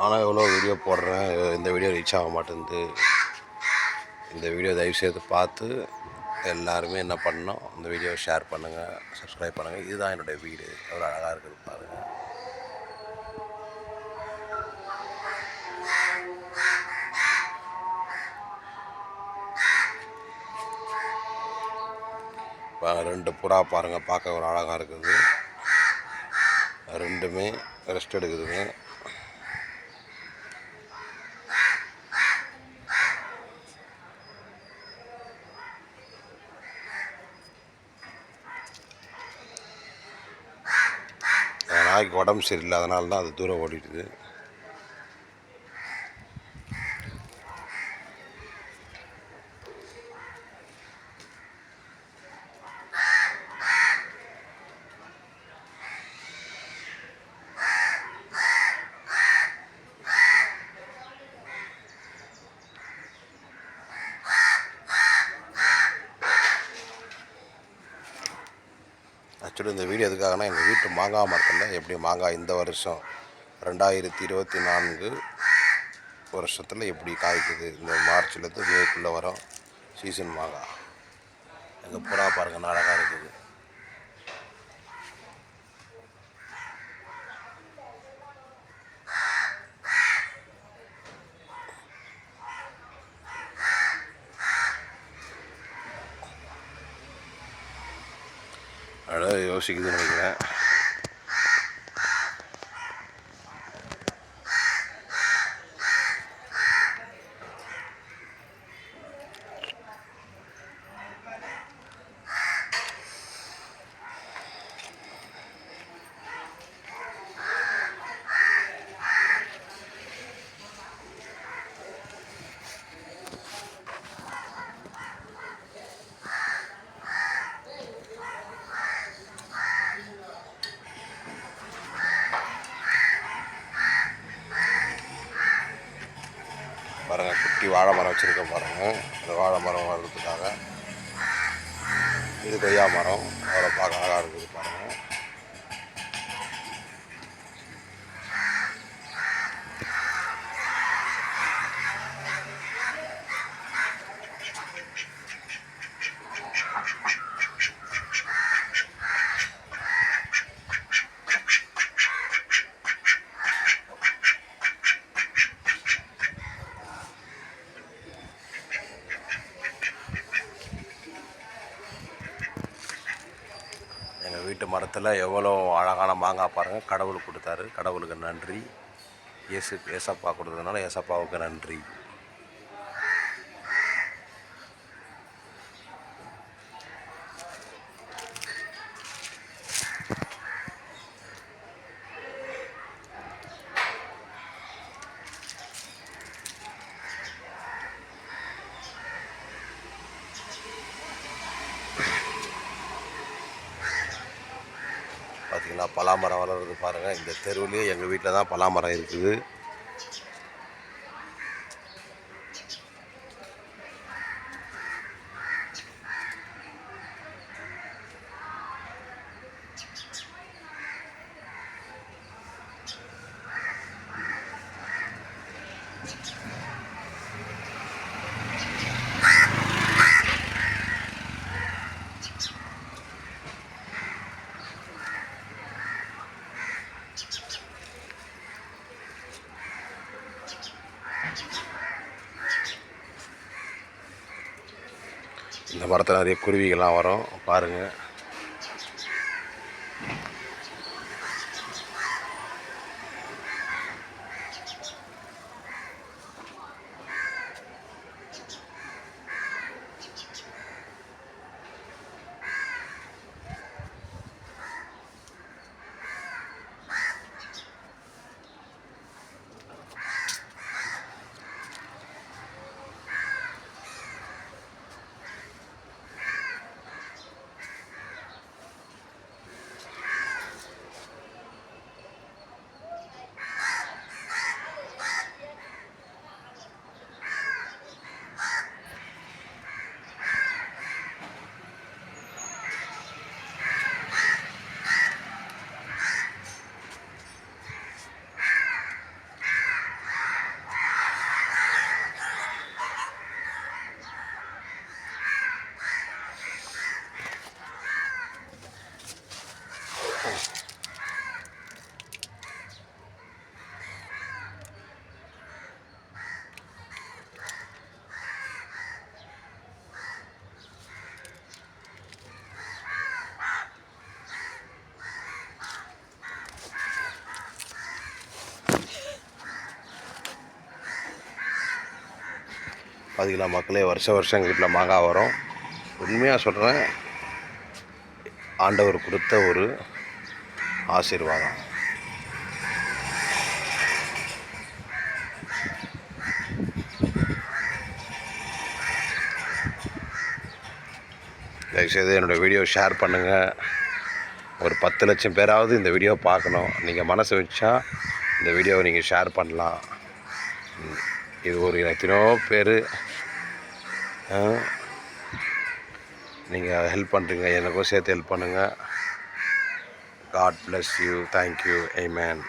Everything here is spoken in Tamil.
ஆனால் எவ்வளோ வீடியோ போடுறேன்? இந்த வீடியோ ரீச் ஆக மாட்டேங்குது. இந்த வீடியோ தயவுசெய்து பார்த்து எல்லாருமே என்ன பண்ணோம் இந்த வீடியோவை ஷேர் பண்ணுங்கள் சப்ஸ்கிரைப் பண்ணுங்கள் இதுதான் என்னுடைய வீடு. எவ்வளோ அழகாக இருக்குது பாருங்கள் ரெண்டு புறா பாருங்கள் பார்க்க ஒரு அழகாக இருக்குது. ரெண்டுமே ரெஸ்ட் எடுக்குதுங்க. நாய்க்கு உடம்பு சரியில்லை அதனால தான் அது தூரம் ஓடிடுது ஆக்சுவலி இந்த வீடியோ எதுக்காகனா எங்கள் வீட்டு மாங்காய் மரத்தில் எப்படி மாங்காய் இந்த வருஷம் ரெண்டாயிரத்தி இருபத்தி நான்கு வருஷத்தில் எப்படி காய்க்குது இந்த மார்ச்லேருந்து மேக்குள்ளே வரும் சீசன் மாங்காய். எங்கள் புறா பாருங்கள் அழகாக இருக்குது அழகாக யோசிக்குதுன்னு நினைக்கிறேன் பாருங்கள் குட்டி வாழை மரம் வச்சுருக்க பாருங்கள் இந்த வாழை மரம் வளர்கிறதுக்காக இது கொய்யா மரம். அவ்வளோ பார்க்க அழகாக இருக்குது பாருங்கள் எங்கள் வீட்டு மரத்தில் எவ்வளோ அழகான மாங்காய் பாருங்கள். கடவுள் கொடுத்தாரு. கடவுளுக்கு நன்றி. இயேசு ஏசப்பா கொடுத்ததுனால ஏசப்பாவுக்கு நன்றி. நல்லா பலாமரம் வளர்றது பாருங்கள் இந்த தெருவுலேயே எங்கள் வீட்டில் தான் பலாமரம் இருக்குது. இந்த மரத்தில் நிறைய குருவிகள்லாம் வரும். பாருங்கள் பார்த்தீங்களா மக்களே வருஷம் வருஷம் எங்கள் வீட்டில் மாங்காய் வரும். உண்மையாக சொல்கிறேன் ஆண்டவர் கொடுத்த ஒரு ஆசீர்வாதம். தயவுசெய்து என்னோடய வீடியோ ஷேர் பண்ணுங்கள் ஒரு பத்து லட்சம் பேராவது இந்த வீடியோ பார்க்கணும். நீங்கள் மனசு வச்சா இந்த வீடியோவை நீங்கள் ஷேர் பண்ணலாம். இது ஒரு எத்தனையோ பேர் நீங்கள் ஹெல்ப் பண்ணுறீங்க எனக்கும் சேர்த்து ஹெல்ப் பண்ணுங்கள் God bless you thank you man